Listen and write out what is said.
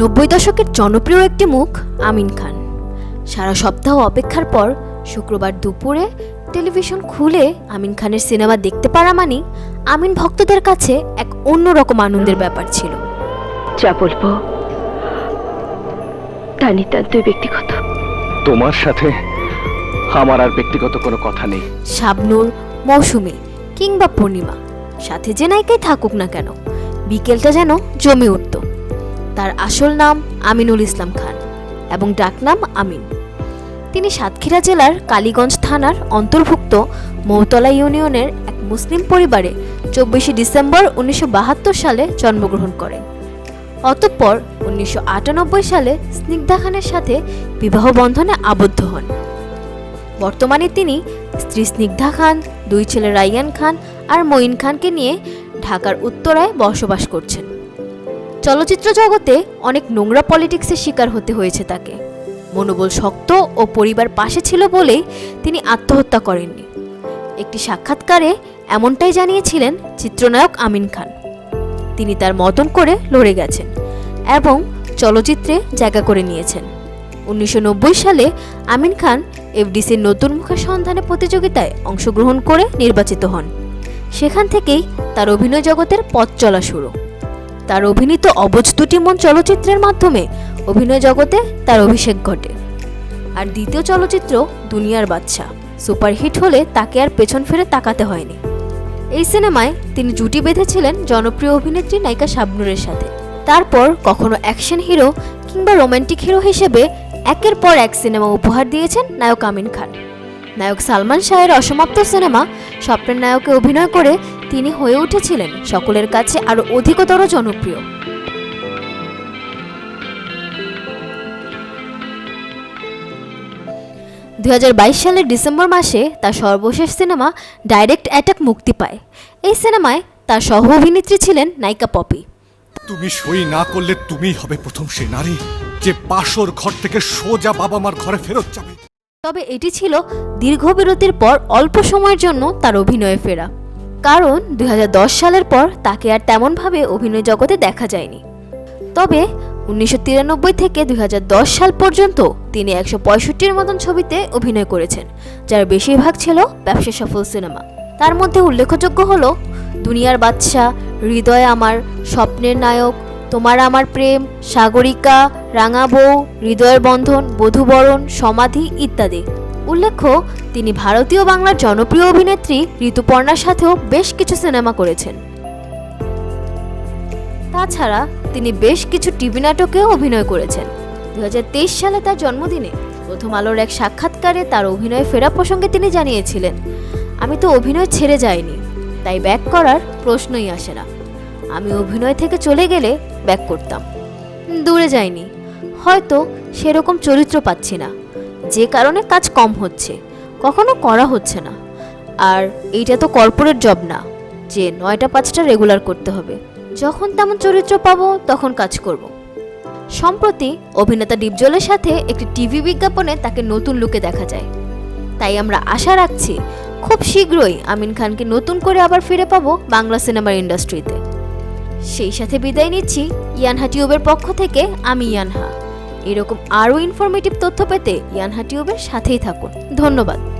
নব্বই দশকের জনপ্রিয় একটি মুখ আমিন খান। সারা সপ্তাহ অপেক্ষার পর শুক্রবার দুপুরে টেলিভিশন খুলে আমিন খানের সিনেমা দেখতে পারা মানে আমিন ভক্তদের কাছে এক অন্যরকম আনন্দের ব্যাপার ছিল। যা বলব তা নিতান্তই ব্যক্তিগত। তোমার সাথে আমার আর ব্যক্তিগত কোনো কথা নেই। শাবনূর মৌসুমী কিংবা পূর্ণিমা সাথে যে নায়িকাই থাকুক না কেন বিকেলটা যেন জমে উঠত। তার আসল নাম আমিনুল ইসলাম খান এবং ডাকনাম আমিন। তিনি সাতক্ষীরা জেলার কালীগঞ্জ থানার অন্তর্ভুক্ত মৌতলা ইউনিয়নের এক মুসলিম পরিবারে চব্বিশে ডিসেম্বর উনিশশো বাহাত্তর সালে জন্মগ্রহণ করেন। অতঃপর উনিশশো আটানব্বই সালে স্নিগ্ধা খানের সাথে বিবাহ বন্ধনে আবদ্ধ হন। বর্তমানে তিনি স্ত্রী স্নিগ্ধা খান, দুই ছেলে রাইয়ান খান আর মঈন খানকে নিয়ে ঢাকার উত্তরায় বসবাস করছেন। চলচ্চিত্র জগতে অনেক নোংরা পলিটিক্সের শিকার হতে হয়েছে তাকে। মনোবল শক্ত ও পরিবার পাশে ছিল বলেই তিনি আত্মহত্যা করেননি। একটি সাক্ষাৎকারে এমনটাই জানিয়েছিলেন চিত্রনায়ক আমিন খান। তিনি তার মতন করে লড়ে গেছেন এবং চলচ্চিত্রে জায়গা করে নিয়েছেন। উনিশশো নব্বই সালে আমিন খান এফডিসির নতুন মুখের সন্ধানে প্রতিযোগিতায় অংশগ্রহণ করে নির্বাচিত হন। সেখান থেকেই তার অভিনয় জগতের পথ চলা শুরু। তার অভিনীত অবজ দুটি মন চলচ্চিত্রের মাধ্যমে অভিনয় জগতে তার অভিষেক ঘটে। আর দ্বিতীয় চলচ্চিত্র দুনিয়ার বাচ্চা সুপারহিট হলে তাকে আর পেছন ফিরে তাকাতে হয়নি। এই সিনেমায় তিনি জুটি বেঁধেছিলেন জনপ্রিয় অভিনেত্রী নায়িকা শাবনুরের সাথে। তারপর কখনো অ্যাকশন হিরো কিংবা রোমান্টিক হিরো হিসেবে একের পর এক সিনেমা উপহার দিয়েছেন নায়ক আমিন খান। নায়ক সালমান শাহের অসমাপ্ত সিনেমা স্বপ্নের নায়কে অভিনয় করে তিনি হয়ে উঠেছিলেন সকলের কাছে আরও অধিকতর জনপ্রিয়। দুই সালের ডিসেম্বর মাসে তার সর্বশেষ সিনেমা ডাইরেক্ট অ্যাটাক মুক্তি পায়। এই সিনেমায় তার সহ অভিনেত্রী ছিলেন নায়িকা পপি। তুমি সই না করলে তুমিই হবে প্রথম সে নারী, যে পাশর ঘর থেকে সোজা বাবা মার ঘরে ফেরত যাবে। তবে এটি ছিল দীর্ঘ বিরতির পর অল্প সময়ের জন্য তার অভিনয়ে ফেরা। কারণ দুই হাজার দশ সালের পর তাকে আর তেমনভাবে অভিনয় জগতে দেখা যায়নি। তবে উনিশশো তিরানব্বই থেকে দু হাজার দশ সাল পর্যন্ত তিনি একশো পঁয়ষট্টির মতন ছবিতে অভিনয় করেছেন, যার বেশিরভাগ ছিল ব্যবসা সফল সিনেমা। তার মধ্যে উল্লেখযোগ্য হল দুনিয়ার বাদশা হৃদয় আমার, স্বপ্নের নায়ক, তোমার আমার প্রেম, সাগরিকা রাঙা বউ হৃদয়ের বন্ধন বধুবরণ, সমাধি ইত্যাদি। উল্লেখ্য, তিনি ভারতীয় বাংলার জনপ্রিয় অভিনেত্রী ঋতুপর্ণার সাথেও বেশ কিছু সিনেমা করেছেন। তাছাড়া, তিনি বেশ কিছু টিভি নাটকেও অভিনয় করেছেন। দু হাজার তেইশ সালে তার জন্মদিনে প্রথম আলোর এক সাক্ষাৎকারে তার অভিনয়ে ফেরা প্রসঙ্গে তিনি জানিয়েছিলেন, আমি তো অভিনয় ছেড়ে যাইনি, তাই ব্যাক করার প্রশ্নই আসে না। আমি অভিনয় থেকে চলে গেলে ব্যাক করতাম। দূরে যাইনি হয়তো সেরকম চরিত্র পাচ্ছি না। যে কারণে কাজ কম হচ্ছে। কখনো করা হচ্ছে না। আর এইটা তো কর্পোরেট জব না, যে নয়টা পাঁচটা রেগুলার করতে হবে। যখন তেমন চরিত্র পাবো, তখন কাজ করব। সম্প্রতি অভিনেতা ডিপজলের সাথে একটি টিভি বিজ্ঞাপনে তাকে নতুন লুকে দেখা যায়। তাই আমরা আশা রাখছি, খুব শীঘ্রই আমিন খানকে নতুন করে আবার ফিরে পাবো বাংলা সিনেমার ইন্ডাস্ট্রিতে সেই সাথে বিদায় নিচ্ছি ইয়ানহা টিউবের পক্ষ থেকে, আমি ইয়ানহা। এরকম আরও ইনফরমেটিভ তথ্য পেতে ইয়ানহা টিউবের সাথেই থাকুন। ধন্যবাদ।